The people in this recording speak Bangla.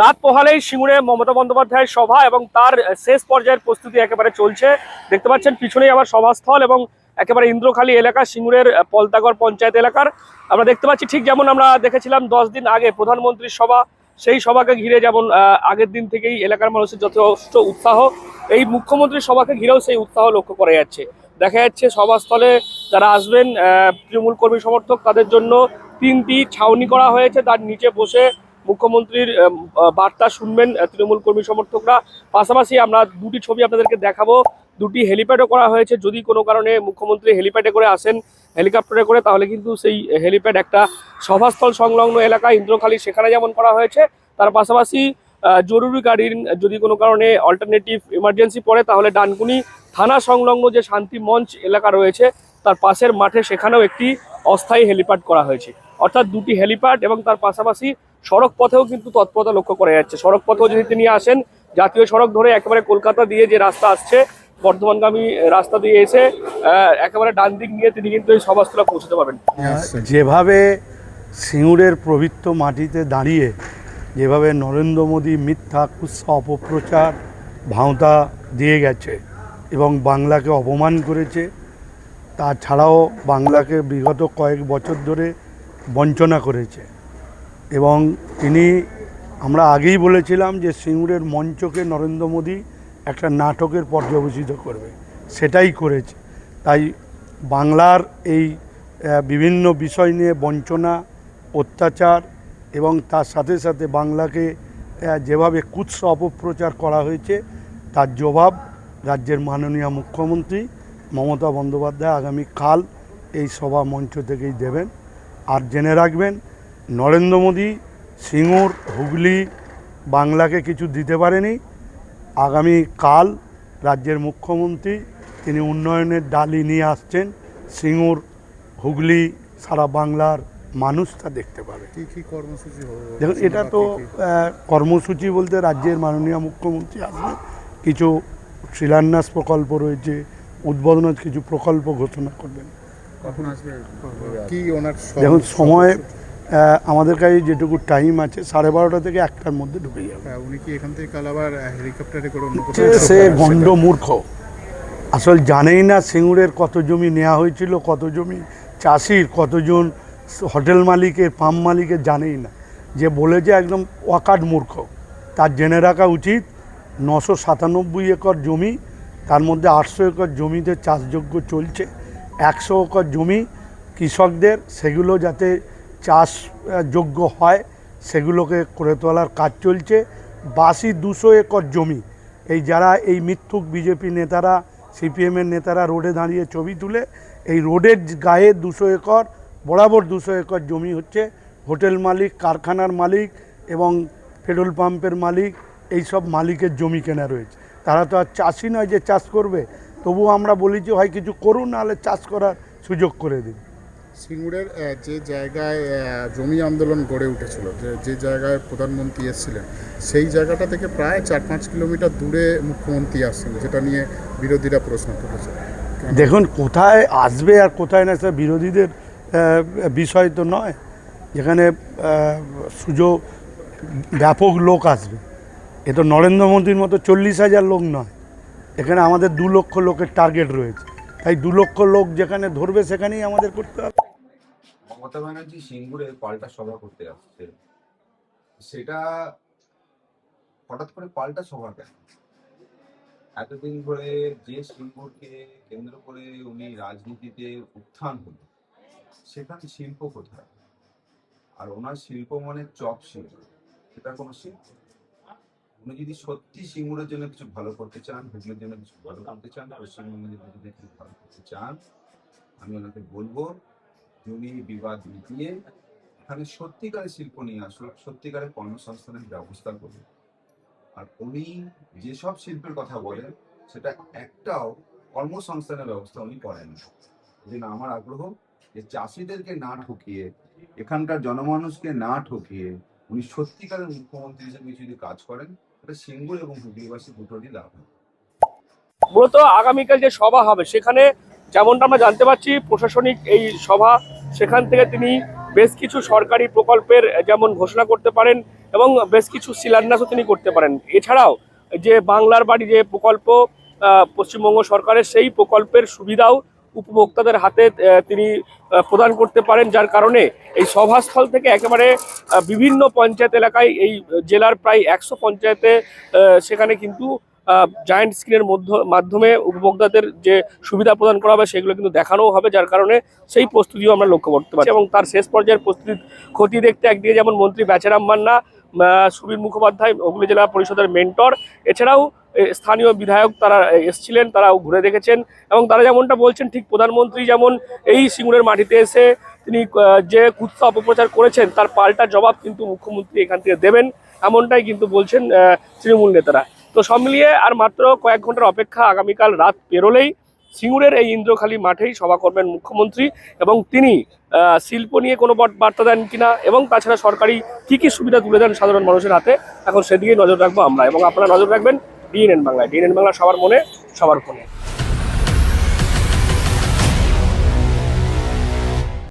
রাত পোহালেই সিঙ্গুরে মমতা বন্দ্যোপাধ্যায়ের সভা এবং তার শেষ পর্যায়ের প্রস্তুতি একেবারে চলছে। দেখতে পাচ্ছেন, পিছনেই আবার সভাস্থল এবং একেবারে ইন্দ্রখালী এলাকা, সিঙ্গুরের পলতাগড় পঞ্চায়েত এলাকার। আমরা দেখতে পাচ্ছি ঠিক যেমন আমরা দেখেছিলাম দশ দিন আগে প্রধানমন্ত্রীর সভা, সেই সভাকে ঘিরে যেমন আগের দিন থেকেই এলাকার মানুষের যথেষ্ট উৎসাহ। এই মুখ্যমন্ত্রীর সভাকে ঘিরেও সেই উৎসাহ লক্ষ্য করা যাচ্ছে। দেখা যাচ্ছে সভাস্থলে যারা আসবেন তৃণমূল কর্মী সমর্থক, তাদের জন্য তিনটি ছাউনি করা হয়েছে। তার নিচে বসে মুখ্যমন্ত্রীর বার্তা শুনবেন তৃণমূল কর্মী সমর্থকরা। পাশাপাশি আমরা দুটি ছবি আপনাদেরকে দেখাবো। দুটি হেলিপ্যাডও করা হয়েছে। যদি কোনো কারণে মুখ্যমন্ত্রী হেলিপ্যাডে করে আসেন, হেলিকপ্টারে করে, তাহলে কিন্তু সেই হেলিপ্যাড একটা সভাস্থল সংলগ্ন এলাকা, ইন্দ্রখালী, সেখানে যেমন করা হয়েছে, তার পাশাপাশি জরুরি গাড়ির যদি কোনো কারণে অল্টারনেটিভ এমার্জেন্সি পড়ে, তাহলে ডানকুনি থানা সংলগ্ন যে শান্তি মঞ্চ এলাকা রয়েছে, তার পাশের মাঠে সেখানেও একটি অস্থায়ী হেলিপ্যাড করা হয়েছে। অর্থাৎ দুটি হেলিপ্যাড এবং তার পাশাপাশি সড়ক পথেও কিন্তু তৎপরতা লক্ষ্য করা যাচ্ছে। সড়ক পথেও যদি তিনি আসেন, জাতীয় সড়ক ধরে একেবারে কলকাতা দিয়ে যে রাস্তা আসছে, বর্ধমানগামী রাস্তা দিয়ে এসে একেবারে ডান দিক নিয়ে তিনি কিন্তু এই সভাস্থলে পৌঁছতে পারবেন। যেভাবে সিঙ্গুরের প্রবৃত্ত মাটিতে দাঁড়িয়ে, যেভাবে নরেন্দ্র মোদী মিথ্যা, কুৎসা, অপপ্রচার ভাঁওতা দিয়ে গেছে এবং বাংলাকে অপমান করেছে, তাছাড়াও বাংলাকে বিগত কয়েক বছর ধরে বঞ্চনা করেছে। এবং তিনি আমরা আগেই বলেছিলাম যে সিঙ্গুরের মঞ্চকে নরেন্দ্র মোদী একটা নাটকের পর্যবেসিত করবে। সেটাই করেছে। তাই বাংলার এই বিভিন্ন বিষয় নিয়ে বঞ্চনা, অত্যাচার এবং তার সাথে সাথে বাংলাকে যেভাবে কুৎস অপপ্রচার করা হয়েছে, তার জবাব রাজ্যের মাননীয় মুখ্যমন্ত্রী মমতা বন্দ্যোপাধ্যায় আগামীকাল এই সভা মঞ্চ থেকেই দেবেন। আর জেনে রাখবেন নরেন্দ্র মোদী সিঙ্গুর হুগলি বাংলাকে কিছু দিতে পারেনি। আগামী কাল রাজ্যের মুখ্যমন্ত্রী তিনি উন্নয়নের ডালি নিয়ে আসছেন। সিঙ্গুর হুগলি সারা বাংলার মানুষ তা দেখতে পাবে। কি কি কর্মসূচি দেখুন এটা তো কর্মসূচি বলতে রাজ্যের মাননীয় মুখ্যমন্ত্রী আসবে। কিছু শিলান্যাস প্রকল্প রয়েছে উদ্বোধনের কিছু প্রকল্প ঘোষণা করবেন। কি ওনার দেখুন সময় আমাদের কাছে যেটুকু টাইম আছে সাড়ে বারোটা থেকে একটার মধ্যে ঢুকে যাবে। হ্যাঁ, উনি কি এখান থেকে কাল আবার হেলিকপ্টারে করে অন্য সে গণ্ড মূর্খ। আসল জানেই না সিঙ্গুরের কত জমি নেওয়া হয়েছিল কত জমি চাষির কতজন হোটেল মালিকের পাম্প মালিকের জানেই না। যে বলেছে একদম ওয়াকাট মূর্খ। তার জেনে রাখা উচিত নশো সাতানব্বই একর জমি তার মধ্যে আটশো একর জমিতে চাষযোগ্য চলছে একশো একর জমি কৃষকদের সেগুলো যাতে চাষ যোগ্য হয়, সেগুলোকে করে তোলার কাজ চলছে। বাসি দুশো একর জমি। এই যারা এই মিথ্যুক বিজেপি নেতারা সিপিএমের নেতারা রোডে দাঁড়িয়ে ছবি তুলে, এই রোডের গায়ে দুশো একর, বরাবর দুশো একর জমি হচ্ছে। হোটেল মালিক, কারখানার মালিক এবং পেট্রোল পাম্পের মালিক, এই সব মালিকের জমি কেনা রয়েছে। তারা তো আর চাষি নয় যে চাষ করবে। তবুও আমরা বলি যে হয় কিছু করুন, নাহলে চাষ করার সুযোগ করে দিন। সিঙ্গুরের যে জায়গায় জমি আন্দোলন গড়ে উঠেছিল, যে যে জায়গায় প্রধানমন্ত্রী এসেছিলেন, সেই জায়গাটা থেকে প্রায় চার পাঁচ কিলোমিটার দূরে মুখ্যমন্ত্রী আসছেন যেটা নিয়ে বিরোধীরা প্রশ্ন তুলেছে। দেখুন, কোথায় আসবে আর কোথায় না সে বিরোধীদের বিষয় তো নয়। যেখানে সুযোগ, ব্যাপক লোক আসবে। এ তো নরেন্দ্র মোদীর মতো চল্লিশ হাজার লোক নয়। এখানে আমাদের দু লক্ষ লোকের টার্গেট রয়েছে। তাই দু লক্ষ লোক যেখানে ধরবে, সেখানেই আমাদের করতে হবে। মমতা ব্যানার্জি সিঙ্গুরে পাল্টা সভা করতে আসছে। সেটা হঠাৎ করে পাল্টা সভা কেন? এতদিন ধরে যে সিঙ্গুরকে কেন্দ্র করে উনি রাজনীতিতে উত্থান হলো সেখানে শিল্প কোথায়? আর ওনার শিল্প মানে চপ শিল্প সেটা কোনো শিল্প? উনি যদি সত্যি সিঙ্গুরের জন্য কিছু ভালো করতে চান হুগলির জন্য কিছু ভালো করতে চান, পশ্চিমবঙ্গের জন্য কিছু ভালো করতে চান, আমি ওনাকে বলব জমি বিবাদ মিটিয়ে এখানে সত্যিকারের শিল্প নিয়ে আসুক, সত্যিকারের কর্মসংস্থানের ব্যবস্থা করুন আর উনি যেসব শিল্পের কথা বলেন, সেটা একটাও কর্মসংস্থানের ব্যবস্থা উনি করেন না। আমার আগ্রহ যে চাষিদেরকে না ঠকিয়ে, এখানকার জনমানুষকে না ঠকিয়ে উনি সত্যিকারের মুখ্যমন্ত্রী হিসেবে যদি কাজ করেন এটা সিঙ্গুর এবং হুগলিবাসী দুটোরই লাভ হবে। মূলত আগামীকাল যে সভা হবে, সেখানে যেমনটা আমরা জানতে পারছি, প্রশাসনিক এই সভা, সেখান থেকে তিনি বেশ কিছু সরকারি প্রকল্পের যেমন ঘোষণা করতে পারেন এবং বেশ কিছু শিলান্যাসও তিনি করতে পারেন। এছাড়াও যে বাংলার বাড়ি যে প্রকল্প পশ্চিমবঙ্গ সরকারের সেই প্রকল্পের সুবিধাও উপভোক্তাদের হাতে তিনি প্রদান করতে পারেন, যার কারণে এই সভাস্থল থেকে একেবারে বিভিন্ন পঞ্চায়েত এলাকায় এই জেলার প্রায় একশো পঞ্চায়েতে সেখানে কিন্তু জায়েন্ট স্ক্রিনের মাধ্যমে উপভোক্তাদের যে সুবিধা প্রদান করা হবে সেগুলো কিন্তু দেখানোও হবে, যার কারণে সেই প্রস্তুতিও আমরা লক্ষ্য করতে পারছি। এবং তার শেষ পর্যায়ের প্রস্তুতি ক্ষতি দেখতে একদিকে যেমন মন্ত্রী বেচারাম মান্না সুবীর মুখোপাধ্যায়, হুগলি জেলা পরিষদের মেন্টর এছাড়াও স্থানীয় বিধায়ক তারা এসছিলেন, তারাও ঘুরে দেখেছেন। এবং তারা যেমনটা বলছেন, ঠিক প্রধানমন্ত্রী যেমন এই সিঙ্গুরের মাটিতে এসে তিনি যে কুৎসা অপপ্রচার করেছেন, তার পাল্টা জবাব কিন্তু মুখ্যমন্ত্রী এখান থেকে দেবেন, এমনটাই কিন্তু বলছেন তৃণমূল নেতারা। তো সব মিলিয়ে আর মাত্র কয়েক ঘণ্টার অপেক্ষা আগামীকাল রাত পেরোলেই সিঙ্গুরের এই ইন্দ্রখালী মাঠেই সভা করবেন মুখ্যমন্ত্রী এবং তিনি শিল্প নিয়ে কোনো বার্তা দেন কিনা এবং তাছাড়া সরকারি কী কী সুবিধা তুলে দেন সাধারণ মানুষের হাতে, এখন সেদিকেই নজর রাখব আমরা এবং আপনারা নজর রাখবেন ডিএনএন বাংলায়। ডিএনএন বাংলা সবার মনে, সবার ফোনে।